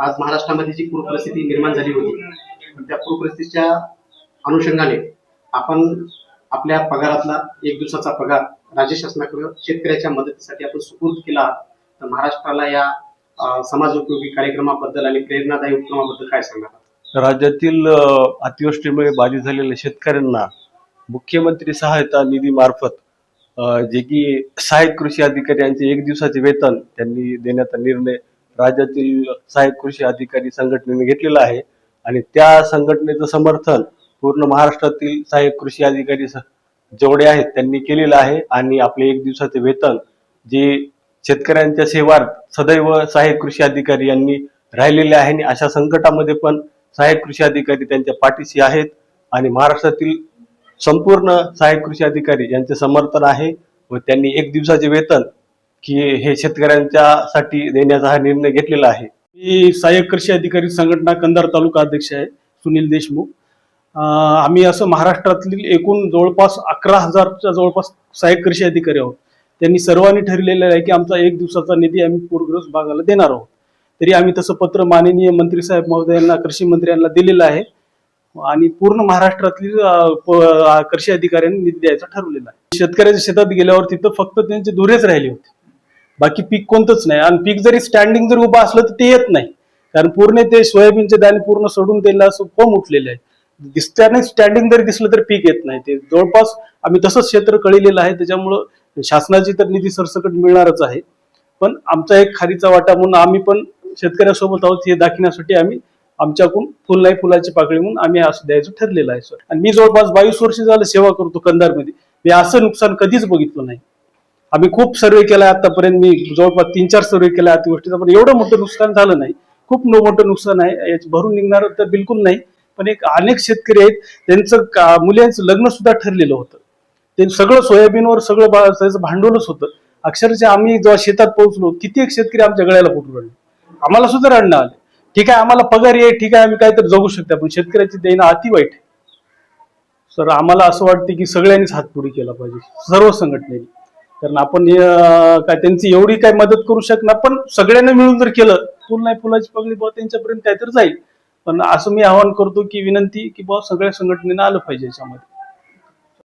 आज महाराष्ट्रामध्ये जी पूर परिस्थिती निर्माण झाली होती त्या पूर परिस्थितीच्या अनुषंगाने आपण आपल्या पगारातला एक दिवसाचा पगार राज्य शासनाकडे शेतकऱ्याच्या मदतीसाठी आपण सुपूर्द केला. तर महाराष्ट्राला या समाज उपयोगी कार्यक्रमाबद्दल आणि प्रेरणादायी उपक्रमाबद्दल काय सांगणार राज्यातील अतिवृष्टीमुळे बाधित झालेल्या शेतकऱ्यांना मुख्यमंत्री सहायता निधी मार्फत जे की सहाय्यक कृषी अधिकारी यांचे एक दिवसाचे वेतन त्यांनी देण्याचा निर्णय राज्यातील सहाय्यक कृषी अधिकारी संघटनेने घेतलेला आहे. आणि त्या संघटनेचं समर्थन पूर्ण महाराष्ट्रातील सहाय्यक कृषी अधिकारी स- जेवढे आहेत त्यांनी केलेलं आहे. आणि आपले एक दिवसाचे वेतन जे शेतकऱ्यांच्या सेवात सदैव सहाय्यक कृषी अधिकारी यांनी राहिलेले आहे. आणि अशा संकटामध्ये पण सहाय्यक कृषी अधिकारी त्यांच्या पाठीशी आहेत. आणि महाराष्ट्रातील संपूर्ण सहाय्यक कृषी अधिकारी यांचे समर्थन आहे व त्यांनी एक दिवसाचे वेतन की हे शेतकऱ्यांच्यासाठी देण्याचा हा निर्णय घेतलेला आहे. मी सहाय्यक कृषी अधिकारी संघटना कंधार तालुका अध्यक्ष आहे सुनील देशमुख. आम्ही असं महाराष्ट्रातील एकूण जवळपास अकरा हजारच्या जवळपास सहाय्यक कृषी अधिकारी आहोत. त्यांनी सर्वांनी ठरलेलं आहे की आमचा एक दिवसाचा निधी आम्ही पूरग्रस्त भागाला देणार आहोत. तरी आम्ही तसं पत्र माननीय मंत्री साहेब महोदयांना कृषी मंत्र्यांना दिलेलं आहे आणि पूर्ण महाराष्ट्रातील प- कृषी अधिकाऱ्यांनी निधी द्यायचा ठरवलेला आहे. शेतकऱ्याच्या शेतात गेल्यावर तिथं फक्त त्यांचे धुरेच राहिले होते. बाकी पीक कोणतंच नाही. आणि पीक जरी स्टँडिंग जर उभं असलं तर ते येत नाही. कारण पूर्ण ते सोयाबीनचे दाणे पूर्ण सोडून त्याला असं फोम उठलेले आहे. दिसताना स्टँडिंग जरी दिसलं तर पीक येत नाही. ते जवळपास आम्ही तसंच क्षेत्र कळलेलं आहे. त्याच्यामुळं शासनाची तर निधी सरसकट मिळणारच आहे. पण आमचा एक खारीचा वाटा म्हणून आम्ही पण शेतकऱ्यासोबत आहोत हे दाखविण्यासाठी आम्ही आमच्याकडून फुल नाही फुलाची पाकळी म्हणून आम्ही असं द्यायचं ठरलेलं आहे सर. आणि मी जवळपास बावीस वर्ष झालं सेवा करतो कंधारमध्ये. मी असं नुकसान कधीच बघितलं नाही. आम्ही खूप सर्वे केला आतापर्यंत. मी जवळपास तीन चार सर्वे केल्या गोष्टीचा. पण एवढं मोठं नुकसान झालं नाही. खूप मोठं नुकसान आहे. याची भरून निघणार तर बिलकुल नाही. पण एक अनेक शेतकरी आहेत त्यांचं का- मुलांचं लग्न सुद्धा ठरलेलं होतं. ते सगळं सोयाबीनवर सगळं त्याचं भांडवलच होतं. अक्षरशः आम्ही जेव्हा शेतात पोहोचलो किती एक शेतकरी आमच्या गळ्याला फुटू रडले. आम्हाला सुद्धा रडणं आले. ठीक आहे आम्हाला पगार आहे ठीक आहे आम्ही काहीतरी जगू शकतो पण शेतकऱ्याची देणं अति वाईट आहे. सर आम्हाला असं वाटतं की सगळ्यांनीच हातपुडी केला पाहिजे. सर्व संघटनेने. कारण आपण काय त्यांची एवढी काय मदत करू शकणार पण सगळ्यांना मिळून जर केलं फुल नाही फुलाची पगडी बुवा त्यांच्यापर्यंत काहीतरी जाईल. पण असं मी आवाहन करतो की विनंती की बुवा सगळ्या संघटनेनं आलं पाहिजे याच्यामध्ये.